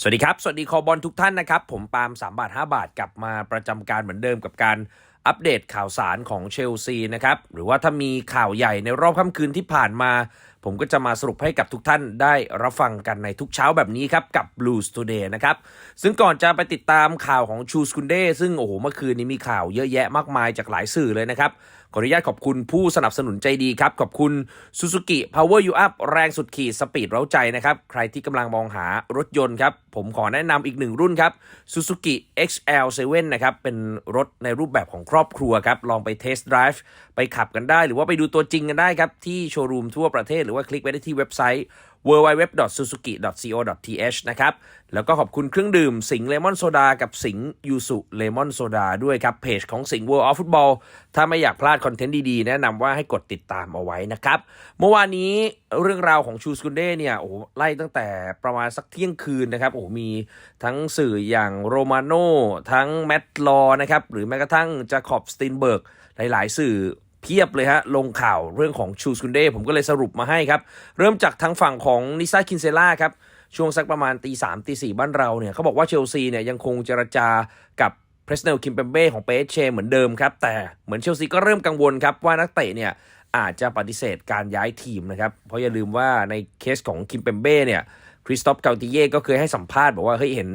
สวัสดีครับ สวัสดีคอบอลทุกท่านนะครับ ผมปาล์ม3บาท 5 บาทกลับมาประจำการเหมือนเดิมกับการอัปเดตข่าวสารของเชลซีนะครับ หรือว่าถ้ามีข่าวใหญ่ในรอบค่ำคืนที่ผ่านมา ผมก็จะมาสรุปให้กับทุกท่านได้รับฟังกันในทุกเช้าแบบนี้ครับ กับ Blues Today นะครับ ซึ่งก่อนจะไปติดตามข่าวของชูสกุนเดซึ่งโอ้โหเมื่อคืนนี้มีข่าวเยอะแยะมากมายจากหลายสื่อเลยนะครับ ขออนุญาตขอบคุณผู้สนับสนุนใจดีครับ ขอบคุณ Suzuki Power You Up แรงสุดขีดสปีดเร้าใจนะครับ ใครที่กำลังมองหารถยนต์ครับ ผมขอแนะนำอีกหนึ่งรุ่นครับ Suzuki XL7 นะครับ เป็นรถในรูปแบบของครอบครัวครับ ลองไปเทสต์ไดรฟ์ไปขับกันได้ หรือว่าไปดูตัวจริงกันได้ครับที่โชว์รูมทั่วประเทศหรือว่าคลิกไปได้ที่เว็บไซต์ www.suzuki.co.th นะครับ แล้วก็ขอบคุณเครื่องดื่มสิงเลมอนโซดากับสิงยูสุเลมอนโซดาด้วยครับ เพจของสิง World of Football ถ้าไม่อยากพลาดคอนเทนต์ดีๆ แนะนำว่าให้กดติดตามเอาไว้นะครับ เมื่อวานนี้เรื่องราวของชูสกุนเด้เนี่ยโอ้โหไล่ตั้งแต่ประมาณสักเที่ยงคืนนะครับโอ้โหมีทั้งสื่ออย่างโรมาโน่ทั้งแมตลอนะครับหรือแม้กระทั่งจาคอบสตินเบิร์กหลาย ๆ สื่อ พียบเลยฮะ ลงข่าวเรื่องของชูสกุนเดผมก็เลยสรุปมาให้ครับ เริ่มจากทางฝั่งของนิซาคินเซล่าครับ ช่วงสักประมาณตีสามตีสี่บ้านเราเนี่ยเขาบอกว่าเชลซีเนี่ยยังคงเจรจากับเพรสเนลคิมเปมเบ้ของเปเชเหมือนเดิมครับ แต่เหมือนเชลซีก็เริ่มกังวลครับ ว่านักเตะเนี่ยอาจจะปฏิเสธการย้ายทีมนะครับ เพราะอย่าลืมว่าในเคสของคิมเปมเบ้เนี่ยคริสตอฟเกาติเย่ก็เคยให้สัมภาษณ์บอกว่าเฮ้ยเห็น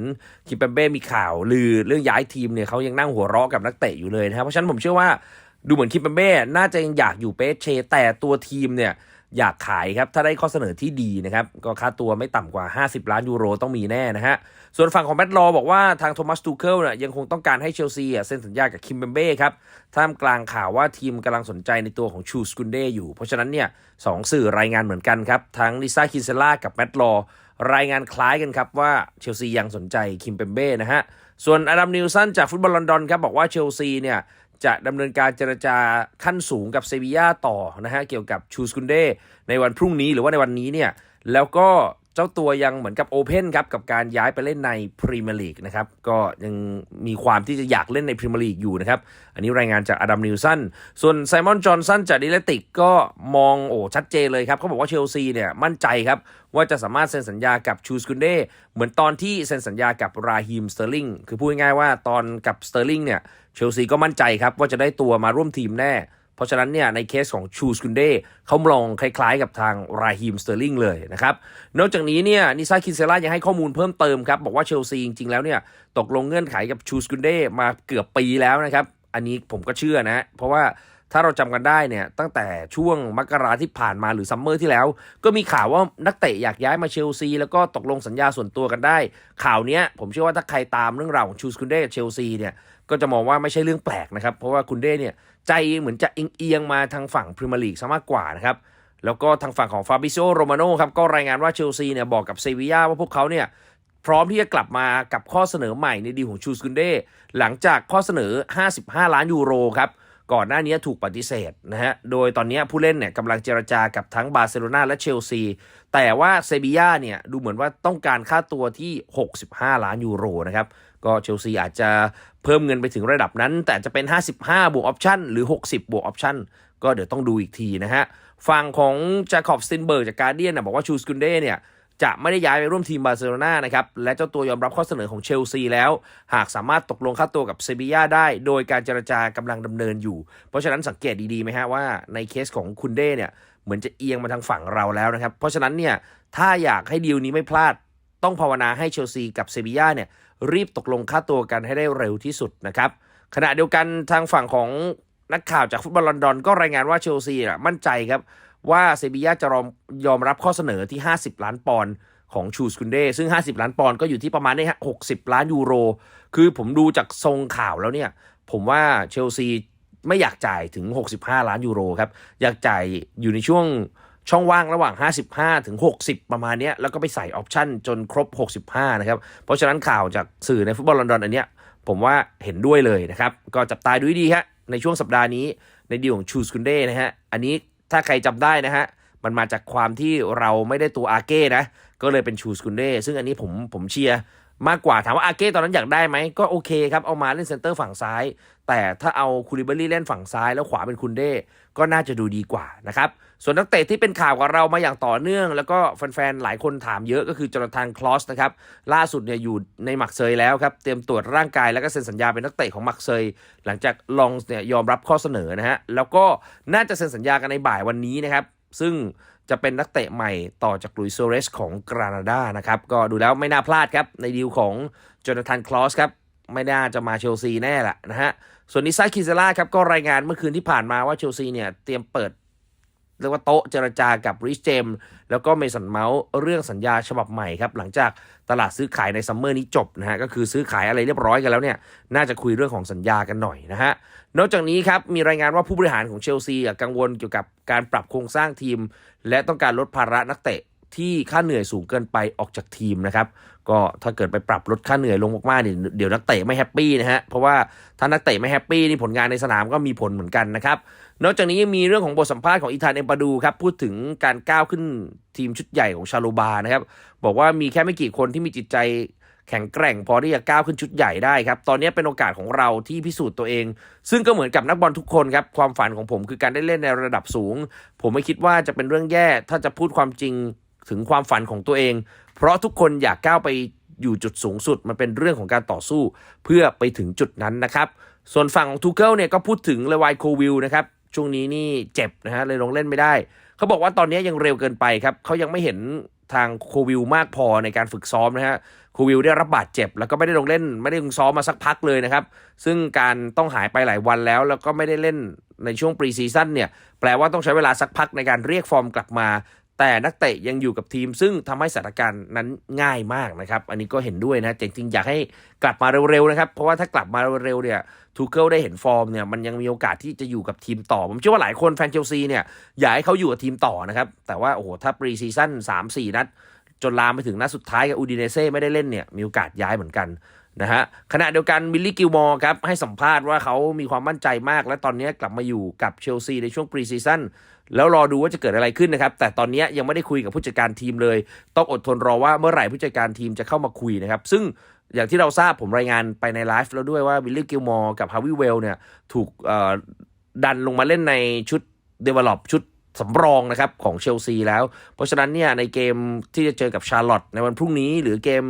คิมเปมเบ้มีข่าวลือเรื่องย้ายทีมเนี่ยเขายังนั่งหัวเราะกับนักเตะอยู่เลยนะครับเพราะฉะนั้นผมเชื่อว่า ดูเหมือนคิมเปมเบ้น่าจะยังอยากอยู่เปเช แต่ตัวทีมเนี่ยอยากขายครับ ถ้าได้ข้อเสนอที่ดีนะครับ ก็ค่าตัวไม่ต่ำกว่า 50 ล้านยูโรต้องมีแน่นะฮะ ส่วนฝั่งของแมตต์ลอบอกว่าทางโทมัสตูเคิลเนี่ยยังคงต้องการให้เชลซีอะเซ็นสัญญากับคิมเปมเบ้ครับ ท่ามกลางข่าวว่าทีมกำลังสนใจในตัวของชูสกุนเดอยู่ เพราะฉะนั้นเนี่ยสองสื่อรายงานเหมือนกันครับ ทั้งลิซ่าคินเซล่ากับแมตต์ลอรายงานคล้ายกันครับว่าเชลซียังสนใจคิมเปมเบ้นะฮะส่วนอดัมนิวสันจากฟุตบอลลอนดอนครับบอกว่าเชลซีเนี่ย จะดำเนินการเจรจาขั้นสูงกับเซบีย่าต่อนะฮะเกี่ยวกับชูสกุนเดในวันพรุ่งนี้หรือว่าในวันนี้เนี่ยแล้วก็ เจ้าตัวยังเหมือนกับโอเพนครับกับการย้ายไปเล่นในพรีเมียร์ลีกนะครับก็ยังมีความที่จะอยากเล่นในพรีเมียร์ลีกอยู่นะครับ อันนี้รายงานจากอดัมนิวสันส่วนไซมอนจอห์นสันจากดิเลติกก็มองโอ้ชัดเจนเลยครับเขาบอกว่าเชลซีเนี่ยมั่นใจครับ ว่าจะสามารถเซ็นสัญญากับชูสกุนเดเหมือนตอนที่เซ็นสัญญากับราฮิมสเตอร์ลิงคือพูดง่ายๆว่าตอนกับสเตอร์ลิงเนี่ยเชลซีก็มั่นใจครับว่าจะได้ตัวมาร่วมทีมแน่ ราะฉะนั้นเนี่ยในเคสของชูสกุนเดเขามองคล้ายๆ กับทางราฮิมสเตอร์ลิงเลยนะครับ นอกจากนี้เนี่ยนิซาคินเซล่ายังให้ข้อมูลเพิ่มเติมครับ บอกว่าเชลซีจริงๆแล้วเนี่ยตกลงเงื่อนไขกับชูสกุนเดมาเกือบปีแล้วนะครับ อันนี้ผมก็เชื่อนะ เพราะว่าถ้าเราจำกันได้เนี่ยตั้งแต่ช่วงมกราที่ผ่านมาหรือซัมเมอร์ที่แล้ว ก็มีข่าวว่านักเตะอยากย้ายมาเชลซี แล้วก็ตกลงสัญญาส่วนตัวกันได้ ข่าวนี้ผมเชื่อว่าถ้าใครตามเรื่องราวของชูสกุนเดกับเชลซีเนี่ย ก็จะมองว่าไม่ใช่เรื่องแปลกนะครับ เพราะว่าคุณเด้เนี่ยใจเหมือนจะเอียงมาทางฝั่งพรีเมียร์ลีกซะมากกว่านะครับแล้วก็ทางฝั่งของฟาบิโซโรมาโนครับก็รายงานว่าเชลซีเนี่ยบอกกับเซบีย่าว่าพวกเขาเนี่ยพร้อมที่จะกลับมากับข้อเสนอใหม่ในดีของชูสกุนเดหลังจากข้อเสนอ 55 ล้านยูโรครับ ก่อนหน้านี้ถูกปฏิเสธนะฮะ โดยตอนนี้ผู้เล่นเนี่ยกำลังเจรจากับทั้งบาร์เซโลนาและเชลซี แต่ว่าเซบีย่าเนี่ยดูเหมือนว่าต้องการค่าตัวที่ 65 ล้านยูโรนะครับ ก็เชลซีอาจจะเพิ่มเงินไปถึงระดับนั้น แต่จะเป็น 55 บวกออปชั่นหรือ 60 บวกออปชั่นก็เดี๋ยวต้องดูอีกทีนะฮะ ฝั่งของจาคอบสตินเบิร์กจากการเดียนนะบอกว่าชูสกุนเดเนี่ย จะไม่ได้ย้ายไปร่วมทีมบาร์เซโลนานะครับ และเจ้าตัวยอมรับข้อเสนอของเชลซีแล้ว หากสามารถตกลงค่าตัวกับเซบีย่าได้ โดยการเจรจากำลังดำเนินอยู่ เพราะฉะนั้นสังเกตดีๆไหมฮะว่าในเคสของคุณเด้เนี่ยเหมือนจะเอียงมาทางฝั่งเราแล้วนะครับ เพราะฉะนั้นเนี่ยถ้าอยากให้ดีลนี้ไม่พลาดต้องภาวนาให้เชลซีกับเซบีย่าเนี่ยรีบตกลงค่าตัวกันให้ได้เร็วที่สุดนะครับขณะเดียวกันทางฝั่งของนักข่าวจากฟุตบอลลอนดอนก็รายงานว่าเชลซีน่ะมั่นใจครับ ว่าเซบีย่าจะยอมรับข้อเสนอที่ 50 ล้านปอนด์ของชูสกุนเดซึ่ง 50 ล้านปอนด์ก็อยู่ที่ประมาณนี้ฮะ60ล้านยูโร คือผมดูจากทรงข่าวแล้วเนี่ย ผมว่าเชลซีไม่อยากจ่ายถึง 65 ล้านยูโรครับ อยากจ่ายอยู่ในช่วงช่องว่างระหว่าง 55 ถึง 60 ประมาณนี้แล้วก็ไปใส่ออปชั่นจนครบ 65 นะครับ เพราะฉะนั้นข่าวจากสื่อในฟุตบอลลอนดอนอันเนี้ยผมว่าเห็นด้วยเลยนะครับ ก็จับตาดูดีฮะในช่วงสัปดาห์นี้ในดีลของชูสกุนเดนะฮะอันนี้ ถ้าใครจำได้นะฮะ มันมาจากความที่เราไม่ได้ตัวอาเก้นะ ก็เลยเป็นชูสกุนเดซึ่งอันนี้ผมผมเชียร์มากกว่าถามว่าอาเก้ตอนนั้นอยากได้ไหมก็โอเคครับ เอามาเล่นเซนเตอร์ฝั่งซ้าย แต่ถ้าเอาคูริเบอรี่เล่นฝั่งซ้าย แล้วขวาเป็นคุนเดก็น่าจะดูดีกว่านะครับ ส่วนนักเตะที่เป็นข่าวกับเรามาอย่างต่อเนื่อง แล้วก็แฟนๆ หลายคนถามเยอะก็คือจอร์แดนคลอสนะครับล่าสุดเนี่ยอยู่ในหมักเซยแล้วครับ เตรียมตรวจร่างกายแล้วก็เซ็นสัญญาเป็นนักเตะของหมักเซย หลังจากลองเนี่ยยอมรับข้อเสนอนะฮะแล้วก็น่าจะเซ็นสัญญากันในบ่ายวันนี้นะครับซึ่งจะเป็นนักเตะใหม่ต่อจากลุยโซเรสของกรานาดานะครับก็ดูแล้วไม่น่าพลาดครับในดีลของจอร์แดนคลอสครับไม่น่าจะมาเชลซีแน่ละนะฮะ ส่วนนิซ่าคิเซล่าครับก็รายงานเมื่อคืนที่ผ่านมาว่าเชลซีเนี่ยเตรียมเปิด เรียกว่าโต๊ะเจรจากับริชเจมแล้วก็เมสันเมาส์เรื่องสัญญาฉบับใหม่ครับหลังจากตลาดซื้อขายในซัมเมอร์นี้จบนะฮะก็คือซื้อขายอะไรเรียบร้อยกันแล้วเนี่ยน่าจะคุยเรื่องของสัญญากันหน่อยนะฮะนอกจากนี้ครับมีรายงานว่าผู้บริหารของเชลซีกังวลเกี่ยวกับการปรับโครงสร้างทีม และต้องการลดภาระนักเตะ ที่ค่าเหนื่อยสูงเกินไปออกจากทีมนะครับ ก็ถ้าเกิดไปปรับลดค่าเหนื่อยลงมากๆเนี่ยเดี๋ยวนักเตะไม่แฮปปี้นะฮะเพราะว่าถ้านักเตะไม่แฮปปี้นี่ผลงานในสนามก็มีผลเหมือนกันนะครับนอกจากนี้ยังมีเรื่องของบทสัมภาษณ์ของอีธานเอมปาดูครับพูดถึงการก้าวขึ้นทีมชุดใหญ่ของชาโลบานะครับบอกว่ามีแค่ไม่กี่คนที่มีจิตใจแข็งแกร่งพอที่จะก้าวขึ้นชุดใหญ่ได้ครับ ตอนนี้เป็นโอกาสของเราที่พิสูจน์ตัวเอง ซึ่งก็เหมือนกับนักบอลทุกคนครับ ความฝันของผมคือการได้เล่นในระดับสูง ผมไม่คิดว่าจะเป็นเรื่องแย่ ถ้าจะพูดความจริง ถึงความฝันของตัวเอง เพราะทุกคนอยากก้าวไปอยู่จุดสูงสุด มันเป็นเรื่องของการต่อสู้เพื่อไปถึงจุดนั้นนะครับ ส่วนฝั่งของทูเกิลเนี่ยก็พูดถึงเลวายโควิลนะครับ ช่วงนี้นี่เจ็บนะฮะเลยลงเล่นไม่ได้ เขาบอกว่าตอนนี้ยังเร็วเกินไปครับเขายังไม่เห็นทางโควิลมากพอในการฝึกซ้อมนะฮะโควิลได้รับบาดเจ็บ แล้วก็ไม่ได้ลงเล่น ไม่ได้ลงซ้อมมาสักพักเลยนะครับ ซึ่งการต้องหายไปหลายวันแล้ว แล้วก็ไม่ได้เล่นในช่วงปรีซีซั่นเนี่ย แปลว่าต้องใช้เวลาสักพักในการเรียกฟอร์มกลับมา แต่นักเตะยังอยู่กับทีม ซึ่งทำให้สถานการณ์นั้นง่ายมากนะครับ อันนี้ก็เห็นด้วยนะจริงๆอยากให้กลับมาเร็วๆนะครับ เพราะว่าถ้ากลับมาเร็วๆเนี่ยทูเกิลได้เห็นฟอร์มเนี่ยมันยังมีโอกาสที่จะอยู่กับทีมต่อ ผมเชื่อว่าหลายคนแฟนเชลซีเนี่ยอยากให้เขาอยู่กับทีมต่อนะครับ แต่ว่าโอ้โหถ้าปรีซีซั่นสามสี่นัด จนลามไปถึงนัดสุดท้ายกับอูดิเนเซ่ไม่ได้เล่นเนี่ยมีโอกาสย้ายเหมือนกันนะฮะขณะเดียวกันบิลลี่กิลมอร์ครับให้สัมภาษณ์ว่าเขามีความมั่นใจมาก และตอนนี้กลับมาอยู่กับเชลซีในช่วงปรีซีซั่น แล้วรอดูว่าจะเกิดอะไรขึ้นนะครับ แต่ตอนนี้ยังไม่ได้คุยกับผู้จัดการทีมเลย ต้องอดทนรอว่าเมื่อไหร่ผู้จัดการทีมจะเข้ามาคุยนะครับ ซึ่งอย่างที่เราทราบผมรายงานไปในไลฟ์แล้วด้วยว่าบิลลี่กิลมอร์กับฮาวิเวลเนี่ยถูกดันลงมาเล่นในชุด Develop ชุดสำรองนะครับของเชลซีแล้ว เพราะฉะนั้นเนี่ยในเกมที่จะเจอกับชาร์ลอตในวันพรุ่งนี้ หรือเกม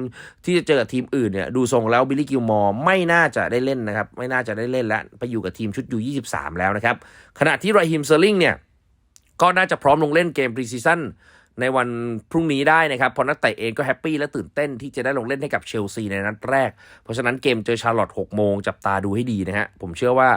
ที่จะเจอกับทีมอื่นเนี่ยดูทรงแล้วบิลลี่กิลมอร์ไม่น่าจะได้เล่นนะครับ ไม่น่าจะได้เล่นแล้ว ไปอยู่กับทีมชุดยู23 แล้วนะครับ ขณะที่ไรฮิมเซอร์ลิงเนี่ย ก็น่าจะพร้อมลงเล่นเกมพรีซีซั่นในวันพรุ่งนี้ได้นะครับเพราะนักเตะเองก็แฮปปี้และตื่นเต้นที่จะได้ลงเล่นให้กับเชลซีในนัดแรก เพราะฉะนั้นเกมเจอชาร์ลอตต์6โมงจับตาดูให้ดีนะฮะผมเชื่อว่า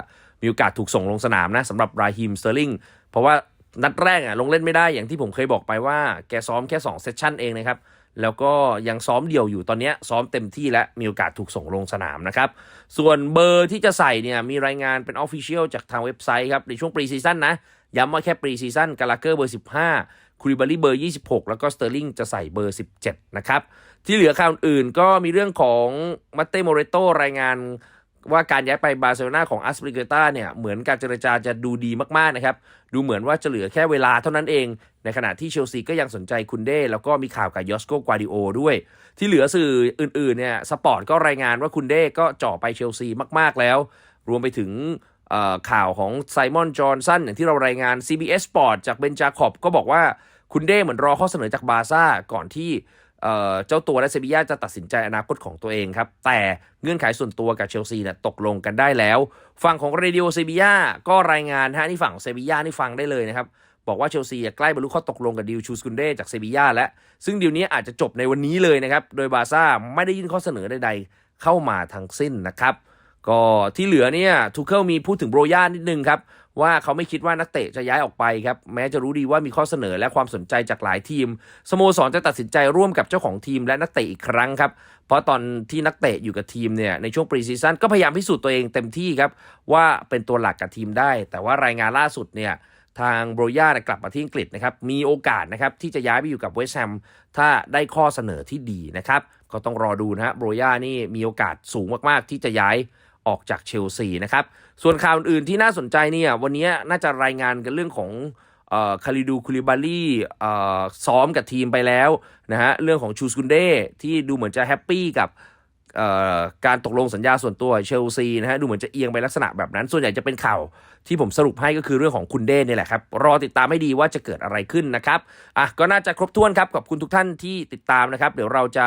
มีโอกาสถูกส่งลงสนามนะสำหรับราฮิมเซอร์ลิงเพราะว่านัดแรกอะลงเล่นไม่ได้อย่างที่ผมเคยบอกไปว่าแกซ้อมแค่2เซสชั่นเองนะครับแล้วก็ยังซ้อมเดี่ยวอยู่ตอนนี้ซ้อมเต็มที่และมีโอกาสถูกส่งลงสนามนะครับ ส่วนเบอร์ที่จะใส่เนี่ยมีรายงานเป็นออฟฟิเชียลจากทางเว็บไซต์ครับในช่วงปรีซีซั่นนะ ย้ำว่าแค่ปรีซีซั่นกาลาเกอร์เบอร์ 15คูริบารีเบอร์ 26 แล้วก็สเตอร์ลิงจะใส่เบอร์ 17 นะครับ ที่เหลือข่าวอื่นก็มีเรื่องของมัตเต้โมเรโตรายงานว่าการย้ายไปบาร์เซโลนาของอัสปริเกตาเนี่ยเหมือนการเจรจาจะดูดีมาก ๆ นะครับ ดูเหมือนว่าจะเหลือแค่เวลาเท่านั้นเอง ในขณะที่เชลซีก็ยังสนใจคุณเด้ แล้วก็มีข่าวกับยอสโกกวาดิโอด้วย ที่เหลือสื่ออื่น ๆ เนี่ยสปอร์ตก็รายงานว่าคุณเด้ก็เจ่อไปเชลซีมาก ๆ แล้ว รวมไปถึง ข่าวของไซมอนจอห์นสันอย่างที่เรารายงาน CBS Sport จากเบนจาคอบก็บอกว่าคุณเด้เหมือนรอข้อเสนอจากบาซ่าก่อนที่เจ้าตัวและเซบีย่าจะตัดสินใจอนาคตของตัวเองครับ แต่เงื่อนไขส่วนตัวกับเชลซีเนี่ยตกลงกันได้แล้ว ฝั่งของเรดิโอเซบีย่าก็รายงานฮะนี่ฝั่งเซบีย่านี่ฟังได้เลยนะครับ บอกว่าเชลซีใกล้บรรลุข้อตกลงกับดิวชูสกุนเดจากเซบีย่าแล้ว ซึ่งดีลนี้อาจจะจบในวันนี้เลยนะครับ โดยบาซ่าไม่ได้ยื่นข้อเสนอใดๆเข้ามาทั้งสิ้นนะครับ ก็ที่เหลือเนี่ยทูเคิลมีพูดถึงโบรย่านิดนึงครับ ว่าเขาไม่คิดว่านักเตะจะย้ายออกไปครับ แม้จะรู้ดีว่ามีข้อเสนอและความสนใจจากหลายทีม สโมสรจะตัดสินใจร่วมกับเจ้าของทีมและนักเตะอีกครั้งครับ เพราะตอนที่นักเตะอยู่กับทีมเนี่ยในช่วงปรีซีซั่นก็พยายามพิสูจน์ตัวเองเต็มที่ครับ ว่าเป็นตัวหลักกับทีมได้ แต่ว่ารายงานล่าสุดเนี่ยทางโบรย่ากลับมาที่อังกฤษนะครับ มีโอกาสนะครับที่จะย้ายไปอยู่กับเวสต์แฮมถ้าได้ข้อเสนอที่ดีนะครับ ก็ต้องรอดูนะฮะโบรย่านี่มีโอกาสสูงมากๆที่จะย้าย ออกจากเชลซีนะครับ ส่วนข่าวอื่นที่น่าสนใจเนี่ยวันนี้น่าจะรายงานกันเรื่องของคาริดูคูลิบาลี่ซ้อมกับทีมไปแล้วนะฮะเรื่องของชูสกุนเดที่ดูเหมือนจะแฮปปี้กับ การตกลงสัญญาส่วนตัวเชลซีนะฮะดูเหมือนจะเอียงไปลักษณะแบบนั้น ส่วนใหญ่จะเป็นข่าวที่ผมสรุปให้ก็คือเรื่องของคุณเด้นี่แหละครับ รอติดตามให้ดีว่าจะเกิดอะไรขึ้นนะครับอะก็น่าจะครบถ้วนครับขอบคุณทุกท่านที่ติดตามนะครับ เดี๋ยวเราจะ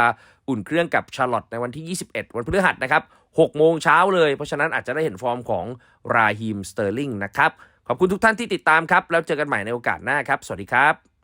อุ่นเครื่องกับชาร์ลอตในวันที่ 21 วันพฤหัสนะครับ6โมงเช้าเลย เพราะฉะนั้นอาจจะได้เห็นฟอร์มของราฮิมสเตอร์ลิงนะครับขอบคุณทุกท่านที่ติดตามครับแล้วเจอกันใหม่ในโอกาสหน้าครับสวัสดีครับ